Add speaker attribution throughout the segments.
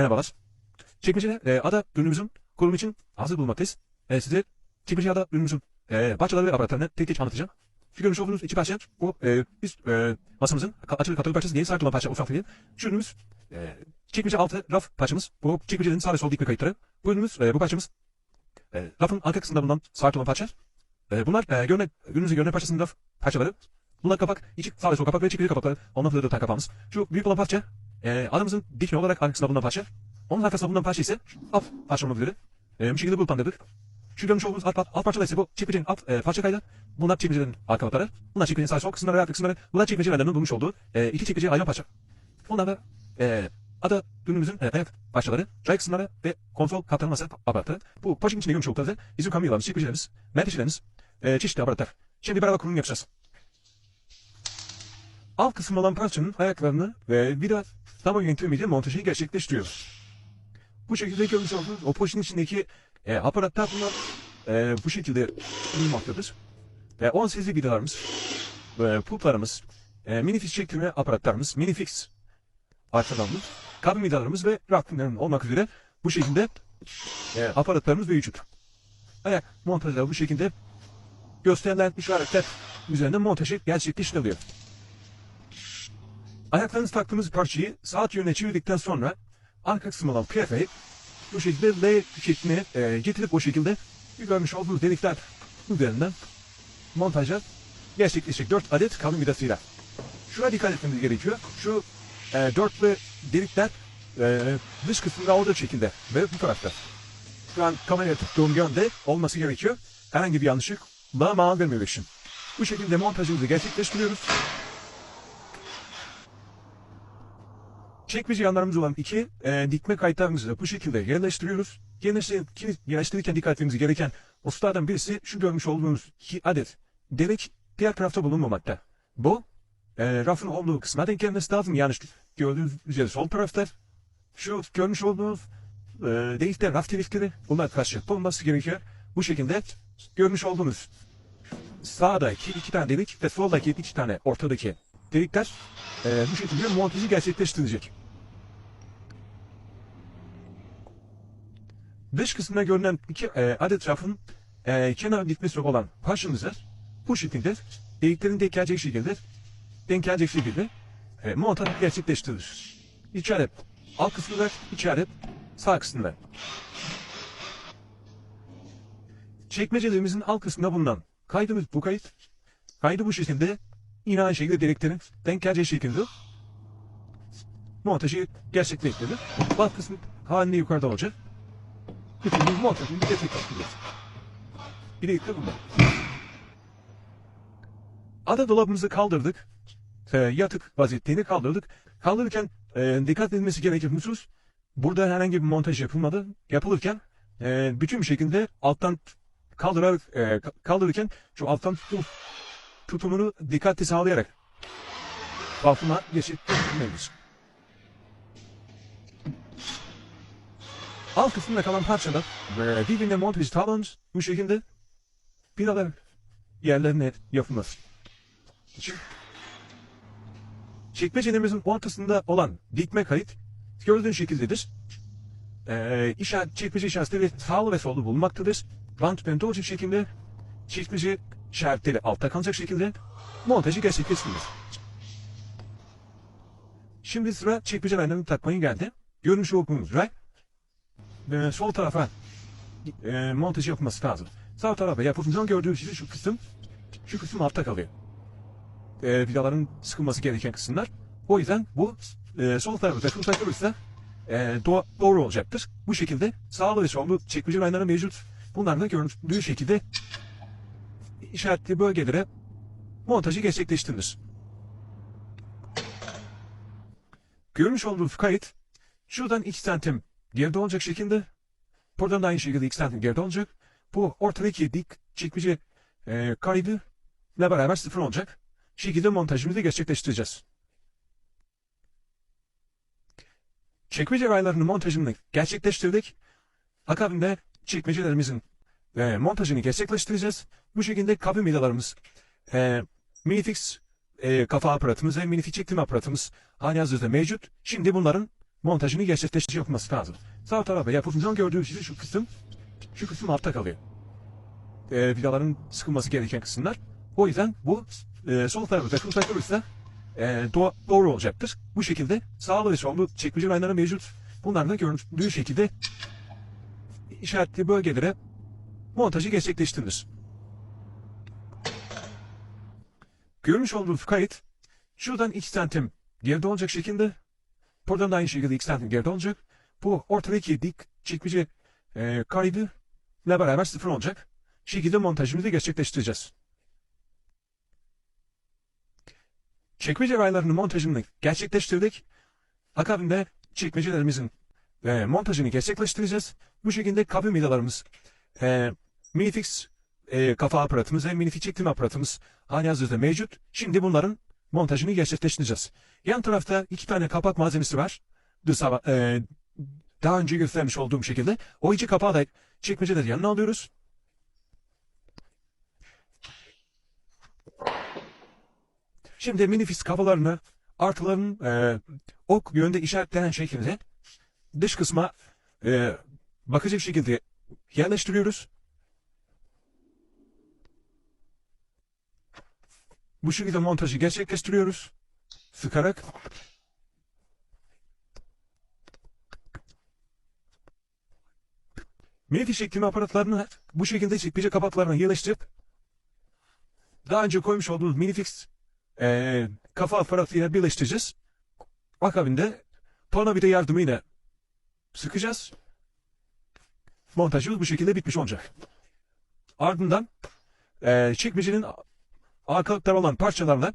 Speaker 1: Merhabalar. Çekmecede e, ada ürünümüzün kurulumu için hazır bulunmaktayız. E, size çekmece ada ürünümüzün e, parçaları ve aparatlarını tek tek anlatacağım. Şu görmüş iki parça bu e, biz e, masamızın ka- açılı katalog parçası diye sahip olan parça ufak değil. Şu ürünümüz e, çekmece altı raf parçamız. Bu çekmecenin sağ ve sol dikme kayıtları. Bu ürünümüz e, bu parçamız e, rafın arka kısmında bulunan sahip olan parça. E, bunlar e, görüne, ürünümüzün görünen parçasının raf parçaları. Bunlar kapak, içi sağ ve sol kapak ve çekmece kapakları. Ondan da kapağımız. Şu büyük olan parça e, adamımızın dikme olarak arkasında bulunan parça. Onun arkasında bulunan parça ise alt parça olmak. E, bu şekilde bulutlandırdık. Şu görmüş olduğunuz alt, alt parça da ise bu çekmecenin alt e, parça kaydı. Bunlar çekmecenin arka kapakları. Bunlar çekmecenin sağ sol kısımları ve arka kısımları. Bunlar çekmecelerden bulmuş olduğu e, iki çekmece ayrı parça. Bunlar da e, ada ürünümüzün e, ayak parçaları, ray kısımları ve konsol katlanması aparatları. Bu poşetin içinde görmüş olduklarınızda bizim kamyolarımız, çekmecelerimiz, menteşelerimiz, e, çeşitli aparatlar. Şimdi beraber kurulum yapacağız. Alt kısmı olan parçanın ayaklarını ve vida tamam yöntemiyle montajı gerçekleştiriyoruz. Bu şekilde görmüş olduğunuz o poşetin içindeki e, aparatlar bunlar e, bu şekilde bulunmaktadır. E, 10 sezli vidalarımız, e, pulplarımız, e, mini fiş çektirme aparatlarımız, mini fix arkalarımız, kabin vidalarımız ve rakımların olmak üzere bu şekilde e, aparatlarımız mevcut. Ayak montajları bu şekilde gösterilen işaretler üzerinde montajı gerçekleştiriliyor. Ayaklarınızı taktığımız parçayı saat yönüne çevirdikten sonra arka kısmı olan piyafayı bu şekilde L şekline e, getirip o şekilde görmüş olduğunuz delikler üzerinden montaja gerçekleşecek 4 adet kabin vidasıyla. Şuna dikkat etmemiz gerekiyor. Şu e, dörtlü delikler e, dış kısmında olduğu şekilde ve bu tarafta. Şu an kameraya tuttuğum yönde olması gerekiyor. Herhangi bir yanlışlıkla mal vermemek için. Bu şekilde montajımızı gerçekleştiriyoruz. Çekmece yanlarımız olan iki e, dikme kayıtlarımızı da bu şekilde yerleştiriyoruz. Yerleştirirken, yerleştirirken dikkat etmemiz gereken hususlardan birisi şu görmüş olduğunuz iki adet delik diğer tarafta bulunmamakta. Bu e, rafın olduğu kısma denk gelmesi lazım. Yani gördüğünüz üzere sol tarafta şu görmüş olduğunuz e, delikte raf delikleri bunlar karşı bulunması gerekiyor. Bu şekilde görmüş olduğunuz sağdaki iki tane delik ve soldaki iki tane ortadaki delikler e, bu şekilde montajı gerçekleştirilecek. Dış kısmına görünen iki e, adet rafın e, kenar gitmesi olan parçamızı bu şekilde deliklerin denk gelecek şekilde denk gelecek şekilde e, montaj gerçekleştirilir. İçeride alt kısmında içeride sağ kısmında. Çekmecelerimizin alt kısmında bulunan kaydımız bu kayıt. Kaydı bu şekilde yine aynı şekilde deliklerin denk geleceği şekilde montajı gerçekleştirilir. Alt kısmı halinde yukarıda olacak. Bütün bu montajını gerçekleştireceğiz. Bir de yıkıyor bunlar. Ada dolabımızı kaldırdık. E, yatık vaziyetini kaldırdık. Kaldırırken e, dikkat edilmesi gereken husus burada herhangi bir montaj yapılmadı. Yapılırken e, bütün şekilde alttan kaldırarak e, ka- kaldırırken şu alttan tutum, tutumunu dikkatli sağlayarak altına geçirmeliyiz. Alt kısmında kalan parçalar birbirine montaj sağlanır. Bu şekilde binalar yerlerine yapılmaz. Çekmecelerimizin ortasında olan dikme kayıt gördüğün şekildedir. Ee, işaret, çekmece işaretleri sağlı ve sollu bulunmaktadır. Rant bende olacak şekilde çekmece işaretleri altta kalacak şekilde montajı gerçekleştirilir. Şimdi sıra çekmece raylarını takmayı geldi. Görmüş olduğunuz ray e, sol tarafa e, montaj yapılması lazım. Sağ tarafa yapıldığından gördüğünüz gibi şu kısım şu kısım altta kalıyor. E, vidaların sıkılması gereken kısımlar. O yüzden bu e, sol tarafı takım takılırsa e, do- doğru olacaktır. Bu şekilde sağlı ve sollu çekmece rayları mevcut. Bunlar da görüldüğü şekilde işaretli bölgelere montajı gerçekleştirilir. Görmüş olduğunuz kayıt şuradan 2 santim geride olacak şekilde buradan da aynı şekilde 2 santim geride olacak. Bu ortadaki dik çekmece e, kaydı ile beraber sıfır olacak. şekilde montajımızı gerçekleştireceğiz. Çekmece raylarının montajını gerçekleştirdik. Akabinde çekmecelerimizin e, montajını gerçekleştireceğiz. Bu şekilde kabin vidalarımız, e, minifix e, kafa aparatımız ve minifix çektirme aparatımız hali hazırda mevcut. Şimdi bunların montajını gerçekleştirici yapılması lazım. Sağ tarafa yapımcının gördüğü gibi şu kısım, şu kısım altta kalıyor. E, vidaların sıkılması gereken kısımlar. O yüzden bu e, sol tarafı takım takılırsa e, do- doğru olacaktır. Bu şekilde sağlı ve sollu çekmece rayları mevcut. Bunlar da görüntüldüğü şekilde işaretli bölgelere montajı gerçekleştirilir. Görmüş olduğunuz kayıt şuradan 2 santim geride olacak şekilde buradan da aynı şekilde 2 santim geride olacak. Bu ortadaki dik çekmece e, kaydı ile beraber sıfır olacak. şekilde montajımızı gerçekleştireceğiz. Çekmece raylarının montajını gerçekleştirdik. Akabinde çekmecelerimizin e, montajını gerçekleştireceğiz. Bu şekilde kabin vidalarımız, e, minifix e, kafa aparatımız ve minifix çektim aparatımız halihazırda mevcut. Şimdi bunların montajını gerçekleştireceğiz. Yan tarafta iki tane kapak malzemesi var. Dışa, e, daha önce göstermiş olduğum şekilde. O iki kapağı da çekmeceleri yanına alıyoruz. Şimdi minifix kafalarını artıların e, ok yönde işaretlenen şekilde dış kısma e, bakacak şekilde yerleştiriyoruz. Bu şekilde montajı gerçekleştiriyoruz. Sıkarak. Minifix çektirme aparatlarını bu şekilde çekmece kapaklarına yerleştirip daha önce koymuş olduğumuz minifix e, kafa aparatıyla birleştireceğiz. Akabinde tornavida yardımıyla sıkacağız. Montajımız bu şekilde bitmiş olacak. Ardından e, çekmecenin arkalıkları olan parçalarla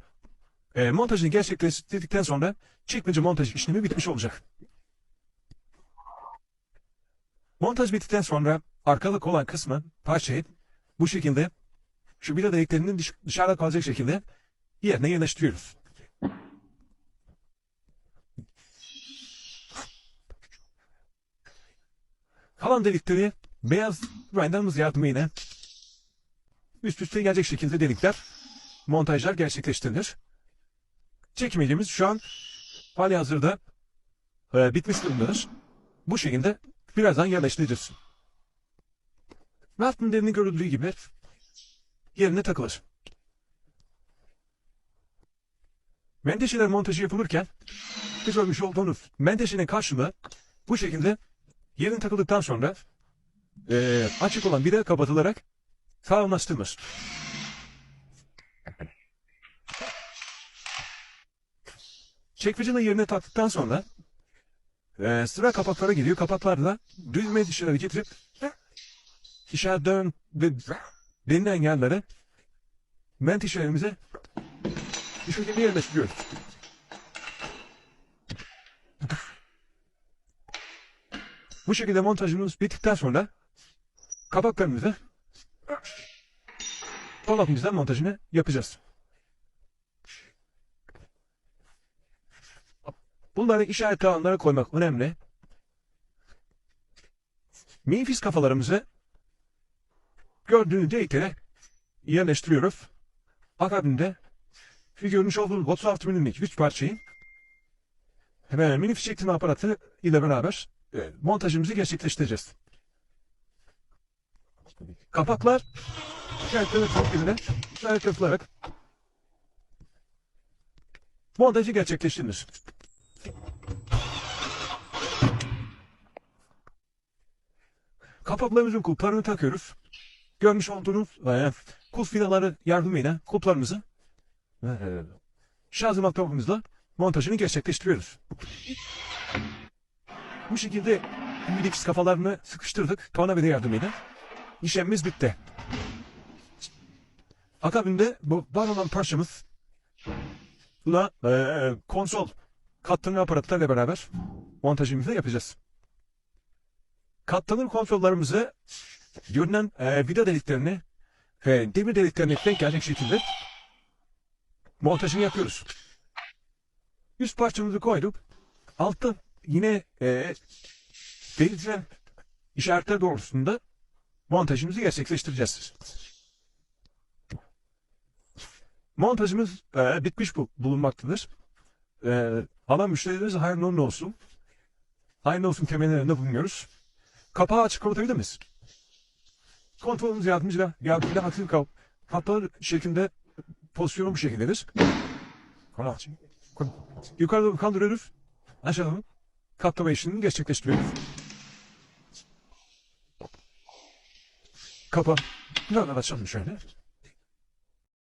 Speaker 1: e, montajını gerçekleştirdikten sonra çekmece montaj işlemi bitmiş olacak. Montaj bittikten sonra arkalık olan kısmı parçayı bu şekilde şu vida deliklerinin dış- dışarıda kalacak şekilde yerine yerleştiriyoruz. Kalan delikleri beyaz raylarımız yardımıyla üst üste gelecek şekilde delikler, montajlar gerçekleştirilir. Çekimimiz şu an hali hazırda e, bitmiş durumdadır. Bu şekilde birazdan yerleştireceğiz. Altın derinin görüldüğü gibi yerine takılır. Menteşeler montajı yapılırken biz görmüş olduğunuz menteşenin karşılığı bu şekilde yerin takıldıktan sonra e, açık olan vida kapatılarak sağlamlaştırılır. Çekmecenin yerine taktıktan sonra e, sıra kapaklara geliyor. Kapaklarla düzme dışarı getirip dışarıdan ve denilen yerlere menteşelerimize bir şekilde yerleştiriyoruz. Bu şekilde montajımız bittikten sonra kapaklarımızı dolabımızdan montajını yapacağız. Bunları işaret alanlara koymak önemli. Minfis kafalarımızı gördüğünüz deliklere yerleştiriyoruz. Akabinde görmüş olduğunuz 36 milimlik üç parçayı ve mini fişek çektirme aparatı ile beraber e, montajımızı gerçekleştireceğiz. Kapaklar işaretleri şekilde işaret yapılarak montajı gerçekleştirilir. Kapaklarımızın kulplarını takıyoruz. Görmüş olduğunuz e, kulp vidaları yardımıyla kulplarımızı e, matkapımızla montajını gerçekleştiriyoruz. Bu şekilde Unix kafalarını sıkıştırdık tornavida yardımıyla. İşlemimiz bitti. Akabinde bu var olan parçamız buna e, konsol katlanır aparatlarla beraber montajımızı yapacağız. Katlanır konsollarımızı görünen e, vida deliklerini ve demir deliklerine denk gelecek şekilde montajını yapıyoruz. Üst parçamızı koyduk. Altta yine e, belirtilen işaretler doğrultusunda montajımızı gerçekleştireceğiz. Montajımız e, bitmiş bu, bulunmaktadır. E, alan müşterilerimize hayırlı olsun. Hayırlı olsun temelinin önünde bulunuyoruz. Kapağı açık kapatabilir miyiz? Kontrolümüz yardımcıyla, yardımıyla aktif kap kaplar şeklinde pozisyonu bu şekildedir. Konu aç. Konu. Yukarıda doğru kaldırıyoruz. Aşağıda mı? Katlama işlemini gerçekleştiriyoruz. Kapa. Biraz açalım şöyle.